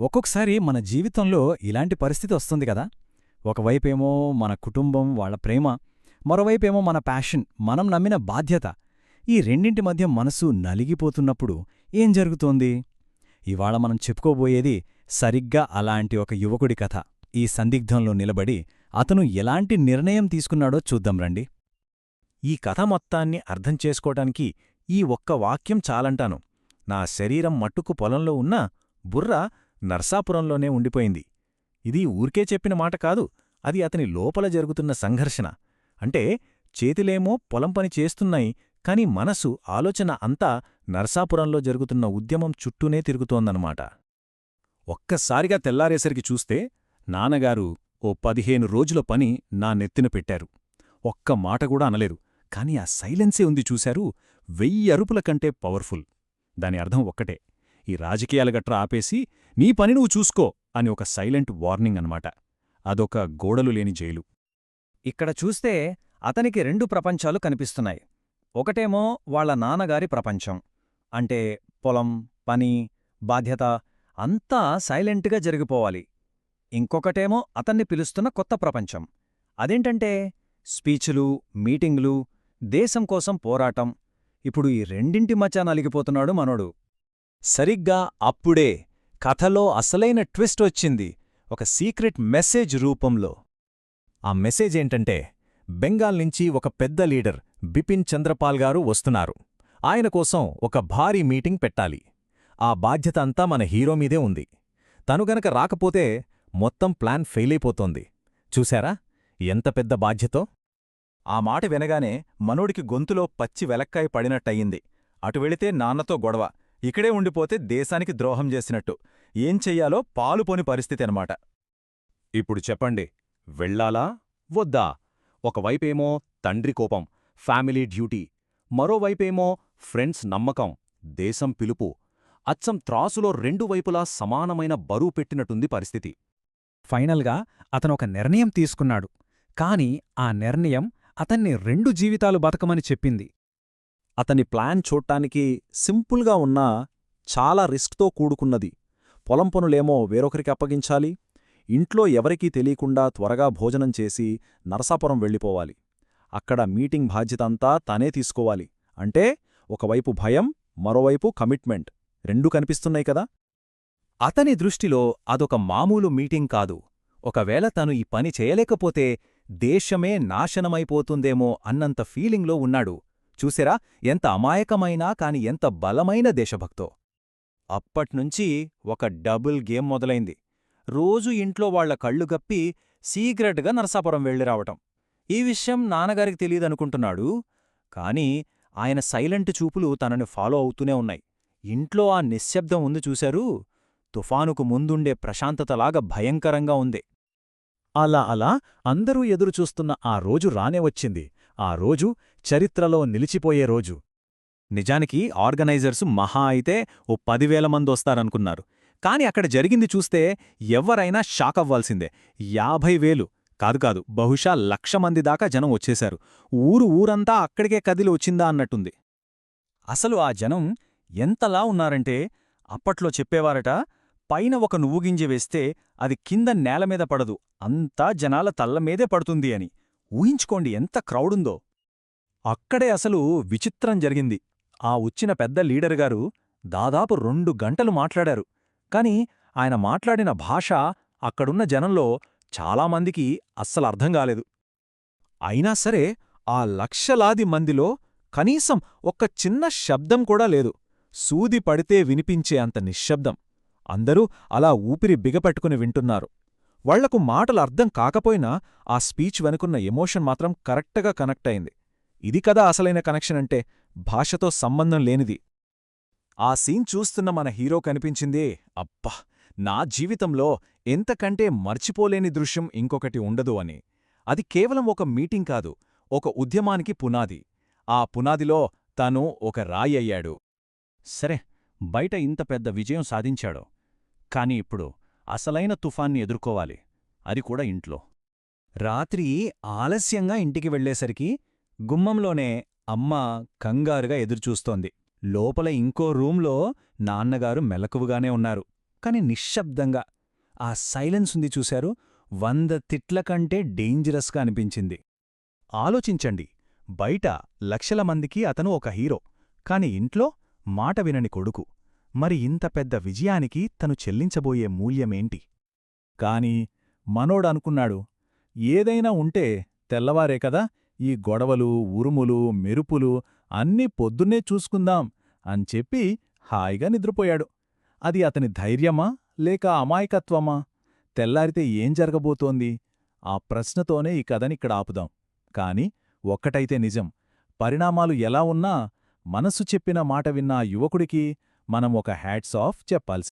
ఒక్కొక్కసారి మన జీవితంలో ఇలాంటి పరిస్థితి వస్తుంది కదా. ఒకవైపేమో మన కుటుంబం వాళ్ళ ప్రేమ మరోవైపేమో మన ప్యాషన్ మనం నమ్మిన బాధ్యత. ఈ రెండింటి మధ్య మనసు నలిగిపోతున్నప్పుడు ఏం జరుగుతోంది? ఇవాళ మనం చెప్పుకోబోయేది సరిగ్గా అలాంటి ఒక యువకుడి కథ. ఈ సందిగ్ధంలో నిలబడి అతను ఎలాంటి నిర్ణయం తీసుకున్నాడో చూద్దాం రండి. ఈ కథ మొత్తాన్ని అర్థం చేసుకోటానికి ఈ ఒక్క వాక్యం చాలంటాను. నా శరీరం మట్టుకు పొలంలో ఉన్నా బుర్ర నర్సాపురంలోనే ఉండిపోయింది. ఇది ఊరికే చెప్పిన మాట కాదు అది అతని లోపల జరుగుతున్న సంఘర్షణ. అంటే చేతిలేమో పొలం పని చేస్తున్నాయి కాని మనసు ఆలోచన అంతా నర్సాపురంలో జరుగుతున్న ఉద్యమం చుట్టూనే తిరుగుతోందన్నమాట. ఒక్కసారిగా తెల్లారేసరికి చూస్తే నాన్నగారు ఓ పదిహేను రోజుల పని నా నెత్తిన పెట్టారు. ఒక్క మాట కూడా అనలేరు కాని ఆ సైలెన్సే ఉంది చూశారు వెయ్యి అరుపుల కంటే పవర్ఫుల్. దాని అర్థం ఒక్కటే ఈ రాజకీయాల గట్రా ఆపేసి నీ పని నువ్వు చూసుకో అని ఒక సైలెంట్ వార్నింగ్ అనమాట అదొక గోడలు లేని జైలు. ఇక్కడ చూస్తే అతనికి రెండు ప్రపంచాలు కనిపిస్తున్నాయి. ఒకటేమో వాళ్ళ నాన్నగారి ప్రపంచం. అంటే పొలం పని బాధ్యత అంతా సైలెంట్గా జరిగిపోవాలి. ఇంకొకటేమో అతన్ని పిలుస్తున్న కొత్త ప్రపంచం. అదేంటంటే స్పీచ్లు మీటింగులు దేశం కోసం పోరాటం. ఇప్పుడు ఈ రెండింటి మధ్య నలిగిపోతున్నాడు మనోడు. సరిగ్గా అప్పుడే కథలో అసలైన ట్విస్ట్ వచ్చింది ఒక సీక్రెట్ మెసేజ్ రూపంలో. ఆ మెసేజ్ ఏంటంటే బెంగాల్ నుంచి ఒక పెద్ద లీడర్ బిపిన్ చంద్రపాల్ గారు వస్తున్నారు. ఆయన కోసం ఒక భారీ మీటింగ్ పెట్టాలి. ఆ బాధ్యత అంతా మన హీరో మీదే ఉంది. తను గనక రాకపోతే మొత్తం ప్లాన్ ఫెయిలైపోతోంది చూశారా? ఎంత పెద్ద బాధ్యతో? ఆ మాట వినగానే మనోడికి గొంతులో పచ్చి వెలక్కాయ పడినట్టయింది. అటు వెళితే నాన్నతో గొడవ ఇక్కడే ఉండిపోతే దేశానికి ద్రోహం చేసినట్టు. ఏం చెయ్యాలో పాలుపోని పరిస్థితి అనమాట ఇప్పుడు చెప్పండి వెళ్ళాలా? వద్దా? ఒకవైపేమో తండ్రి కోపం ఫ్యామిలీ డ్యూటీ. మరోవైపేమో ఫ్రెండ్స్ నమ్మకం దేశం పిలుపు. అచ్చం త్రాసులో రెండు వైపులా సమానమైన బరువు పెట్టినట్టుంది పరిస్థితి. ఫైనల్గా అతనొక నిర్ణయం తీసుకున్నాడు. కాని ఆ నిర్ణయం అతన్ని రెండు జీవితాలు బతకమని చెప్పింది. అతని ప్లాన్ చూడటానికి సింపుల్గా ఉన్నా చాలా రిస్క్తో కూడుకున్నది. పొలం పనులేమో వేరొకరికి అప్పగించాలి ఇంట్లో ఎవరికీ తెలియకుండా త్వరగా భోజనం చేసి నరసాపురం వెళ్ళిపోవాలి. అక్కడ మీటింగ్ బాధ్యతంతా తనే తీసుకోవాలి. అంటే ఒకవైపు భయం మరోవైపు కమిట్మెంట్. రెండూ కనిపిస్తున్నాయి కదా? అతని దృష్టిలో అదొక మామూలు మీటింగ్ కాదు. ఒకవేళ తను ఈ పని చేయలేకపోతే దేశమే నాశనమైపోతుందేమో అన్నంత ఫీలింగ్లో ఉన్నాడు. చూసిరా? ఎంత అమాయకమైనా కాని ఎంత బలమైన దేశభక్తో. అప్పట్నుంచి ఒక డబుల్ గేమ్ మొదలైంది. రోజు ఇంట్లో వాళ్ళ కళ్ళు గప్పి సీక్రెట్గా నరసాపురం వెళ్ళిరావటం ఈ విషయం నాన్నగారికి తెలియదనుకుంటున్నాడు. కాని ఆయన సైలెంట్ చూపులు తనని ఫాలో అవుతూనే ఉన్నాయి. ఇంట్లో ఆ నిశ్శబ్దం ఉంది చూశారు? తుఫానుకు ముందుండే ప్రశాంతతలాగా భయంకరంగా ఉంది. అలా అలా అందరూ ఎదురుచూస్తున్న ఆ రోజు రానే వచ్చింది. ఆ రోజు చరిత్రలో నిలిచిపోయే రోజు. నిజానికి ఆర్గనైజర్సు మహా అయితే ఓ పదివేల మందొస్తారనుకున్నారు కాని అక్కడ జరిగింది చూస్తే ఎవ్వరైనా షాకవ్వాల్సిందే యాభై వేలు. కాదు కాదు బహుశా లక్ష మంది దాకా జనం వచ్చేశారు. ఊరు ఊరంతా అక్కడికే కదిలి వచ్చిందా అన్నట్టుంది. అసలు ఆ జనం ఎంతలా ఉన్నారంటే అప్పట్లో చెప్పేవారట పైన ఒక నువ్వుగింజ వేస్తే అది కింద నేలమీద పడదు అంతా జనాల తల్లమీదే పడుతుంది అని. ఊహించుకోండి ఎంత క్రౌడుందో అక్కడే అసలు విచిత్రం జరిగింది. ఆ వచ్చిన పెద్ద లీడరుగారు దాదాపు రెండు గంటలు మాట్లాడారు. కాని ఆయన మాట్లాడిన భాష అక్కడున్న జనంలో చాలామందికి అస్సలు అర్థం కాలేదు. అయినా సరే ఆ లక్షలాది మందిలో కనీసం ఒక్క చిన్న శబ్దం కూడా లేదు. సూది పడితే వినిపించే అంత నిశ్శబ్దం. అందరూ అలా ఊపిరి బిగపట్టుకుని వింటున్నారు. వాళ్ళకు మాటలు అర్థం కాకపోయినా ఆ స్పీచ్ వెనుకున్న ఎమోషన్ మాత్రం కరెక్ట్గా కనెక్ట్ అయింది. ఇది కదా అసలైన కనెక్షన్ అంటే భాషతో సంబంధం లేనిది. ఆ సీన్ చూస్తున్న మన హీరో కనిపించిందే అబ్బా! నా జీవితంలో ఎంతకంటే మర్చిపోలేని దృశ్యం ఇంకొకటి ఉండదు అని. అది కేవలం ఒక మీటింగ్ కాదు ఒక ఉద్యమానికి పునాది. ఆ పునాదిలో తాను ఒక రాయి అయ్యాడు. సరే బయట ఇంత పెద్ద విజయం సాధించాడో. కాని ఇప్పుడు అసలైన తుఫాన్ని ఎదుర్కోవాలి. అది కూడా ఇంట్లో. రాత్రి ఆలస్యంగా ఇంటికి వెళ్ళేసరికి గుమ్మంలోనే అమ్మ కంగారుగా ఎదురుచూస్తోంది. లోపల ఇంకో రూంలో నాన్నగారు మెలకువగానే ఉన్నారు. కాని నిశ్శబ్దంగా ఆ సైలెన్స్ ఉంది చూశారు. వంద తిట్ల కంటే డేంజరస్గా అనిపించింది. ఆలోచించండి బయట లక్షల మందికి అతను ఒక హీరో. కాని ఇంట్లో మాట వినని కొడుకు. మరి ఇంత పెద్ద విజయానికి తను చెల్లించబోయే మూల్యమేంటి? కాని మనోడనుకున్నాడు ఏదైనా ఉంటే తెల్లవారే కదా ఈ గొడవలు ఉరుములు మెరుపులు అన్నీ పొద్దున్నే చూసుకుందాం అని చెప్పి హాయిగా నిద్రపోయాడు. అది అతని ధైర్యమా లేక అమాయకత్వమా? తెల్లారితే ఏం జరగబోతోంది? ఆ ప్రశ్నతోనే ఈ కథనిక్కడ ఆపుదాం. కాని ఒక్కటైతే నిజం. పరిణామాలు ఎలా ఉన్నా మనసు చెప్పిన మాట విన్న యువకుడికి మనం ఒక హ్యాట్స్ ఆఫ్ చెప్పాల్సి